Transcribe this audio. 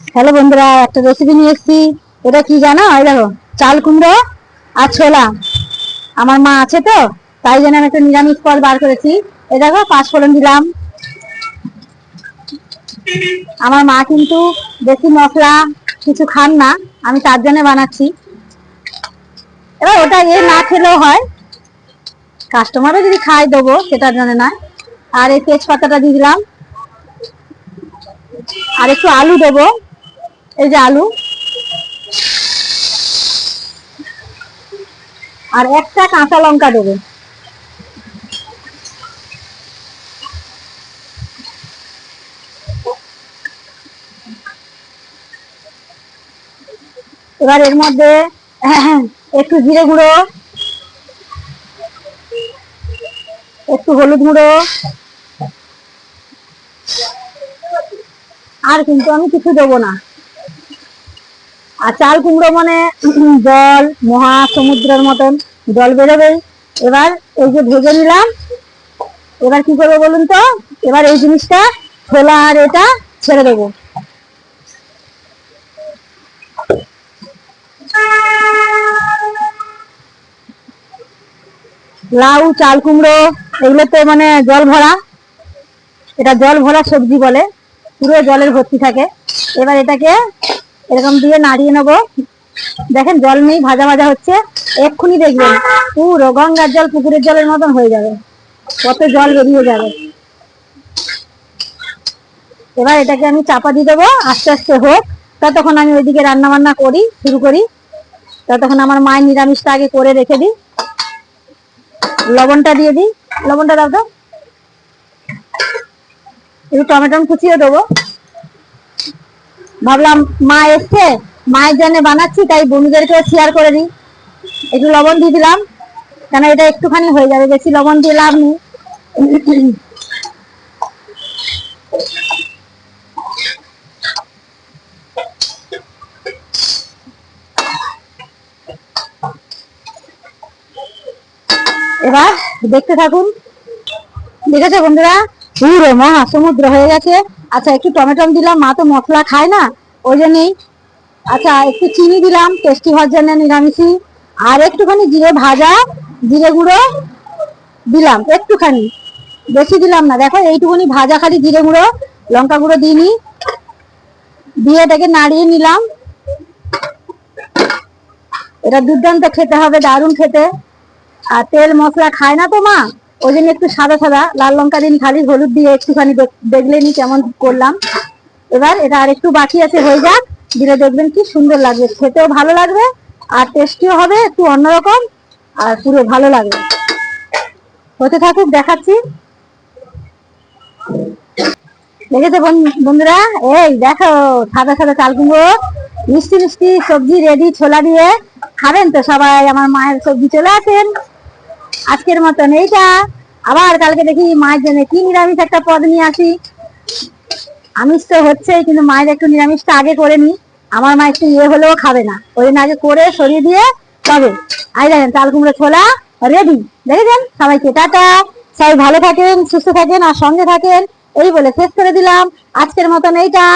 Hello বন্ধুরা, একটা recipe নিয়ে এসেছি। এটা কি জানো? এই দেখো, চাল কুমড়ো আর ছোলা। আমার মা আছে তো, তাই জন্য আমি একটা নিরামিষ ফল বার করেছি। এই দেখো, পাঁচ ফোড়ন দিলাম। আমার মা কিন্তু বেশি মশলা কিছু খান না, আমি তার জন্য বানাচ্ছি। এবার ওটা এ না খেলেও হয়। কাস্টমারও যদি খাই দেবো, সেটার জন্য নয়। আর এই তেজপাতাটা দিয়ে দিলাম। আর একটু আলু দেবো। এই যে আলু। আর একটা কাঁচা লঙ্কা দেবো। এবার এর মধ্যে একটু জিরে গুঁড়ো, একটু হলুদ গুঁড়ো। আর কিন্তু আমি কিছু দেবো না। আর চাল কুমড়ো মানে জল, মহা সমুদ্রের মতন জল বেরোবে। এবার এই যে ভেজে নিলাম, এবার কি করব বলুন তো? এবার এই জিনিসটা ছোলা আর এটা ছেড়ে দেবো। লাউ, চাল কুমড়ো, এগুলো তো মানে জল ভরা। এটা জল ভরা সবজি বলে, পুরো জলের ভর্তি থাকে। এবার এটাকে এরকম দিয়ে নাড়িয়ে নেব। দেখেন জল নেই, ভাজা ভাজা হচ্ছে। এক্ষুনি দেখবেন, পুরো গঙ্গার জল পুকুরের জলের মতন হয়ে যাবে। কত জল বেরিয়ে যাবে। এবার এটাকে আমি চাপা দিয়ে দেবো, আস্তে আস্তে হোক। ততক্ষণ আমি ওইদিকে রান্না বান্না করি, শুরু করি। ততক্ষণ আমার মায়ের নিরামিষটা আগে করে রেখে দিই। লবণটা দিয়ে দিই। লবণটা দাও তো। একটু টমেটো কুচিয়ে দেবো। ভাবলাম মা এসছে, মায়ের জন্য বানাচ্ছি, তাই বন্ধুদেরকে শেয়ার করে দিই। একটু লবণ দিয়ে দিলাম, কেন এটা একটুখানি হয়ে যাবে, বেশি লবণ দিয়ে লাভ নেই এবার দেখতে থাকুন। দেখেছ বন্ধুরা? পুরো মহা সমুদ্র হয়ে গেছে। আচ্ছা একটু টমেটো দিলাম। মা তো মশলা খায় না, ওই জন্যই। আচ্ছা একটু চিনি দিলাম, টেস্টি হওয়ার জন্য নিরামিষি আর একটুখানি জিরে ভাজা, জিরে গুঁড়ো দিলাম, একটুখানি। বেশি দিলাম না, দেখো, এইটুকুনি ভাজা খালি জিরে গুঁড়ো, লঙ্কা গুঁড়ো দিইনি। দিয়ে এটাকে নাড়িয়ে নিলাম। এটা দুর্দান্ত খেতে হবে, দারুণ খেতে। আর তেল মশলা খায় না তো মা? ওই জন্য একটু সাদা সাদা, লাল লঙ্কা দিন, খালি হলুদ দিয়ে একটুখানি দেখলেনি কেমন করলাম। এবার এটা আর একটু বাকি আছে, হয়ে যাক। দিলে দেখবেন কি সুন্দর লাগবে। খেতেও ভালো লাগবে, আর টেস্টিও হবে একটু অন্যরকম, আর পুরো ভালো লাগবে। হতে থাকুক, দেখাচ্ছি। দেখেছ বন্ধুরা? এই দেখো, সাদা সাদা চাল কুমড়ো, মিষ্টি মিষ্টি সবজি রেডি, ছোলা দিয়ে। খাবেন তো সবাই, আমার মায়ের সবজি চলে আসেন। আজকের মতন এইটা। আবার কালকে দেখি মায়ের জন্য কি নিরামিষ একটা পদ নিয়ে আসি। আমিষ তো হচ্ছে কিন্তু মায়ের একটু নিরামিষটা আগে করে নি আমার মা একটু ইয়ে হলেও খাবে না। ওই জন্য আগে করে সরিয়ে দিয়ে তবে। আই দেখেন তাল কুমড়ো ছোলা রেডি দেখেছেন? সবাইকে টাটা। সবাই ভালো থাকেন, সুস্থ থাকেন, আর সঙ্গে থাকেন। এই বলে শেষ করে দিলাম। আজকের মতন এইটা।